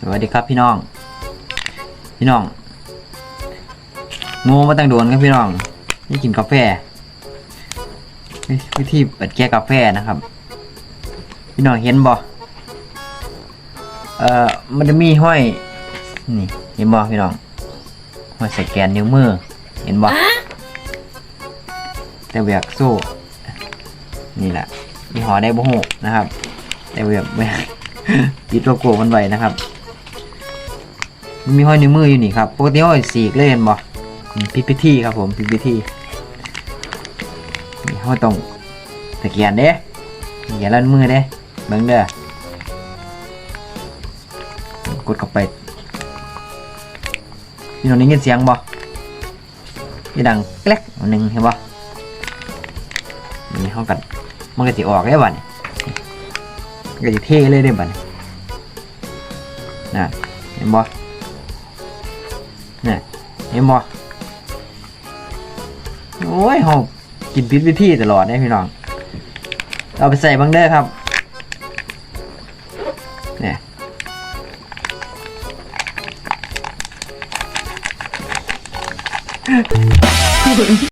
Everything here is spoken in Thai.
สวัสดีครับพี่น้อง พี่น้องงูมาตั้งโดนครับพี่น้องนี่กินกาแฟวิวิธีเปิดแก้กาแฟนะครับ พี่น้องเห็นบ่เอ่อมันจะมีห้อยนี่เห็นบ่พี่น้องห้อยสแกนนิ้วมือ เห็นบ่แต่แบกโซ่นี่แหละยี่ห้อได้บ่ฮู้นะครับ แต่แบบแบก ยึดโลโก้มันไว้นะครับ มีห้อยนิ้วมืออยู่นี่ครับ ปกติห้อยสีกเลยเห็นบ่พิพิธีครับผมพิพิธีนี่ห้อยต้องตะเกียนเด้ตะเกียนลั่นมือเด้เบิ่งเด้อกดเข้าไปพี่น้องได้ยินเสียงบ่ยี่ดังแกลกอันหนึ่งเห็นบ่นี่ห้องกันมันก็จะออกได้บ่เนี่ยมัน ก็จะเท่เลยได้บ่เนี่ยน่ะเห็นบ่นี่ยเห็นบ่โอ้ยเฮากินพิษวิธีตลอดเนี่ยพี่น้อง เอาไปใส่บังเด้อครับเนี่ย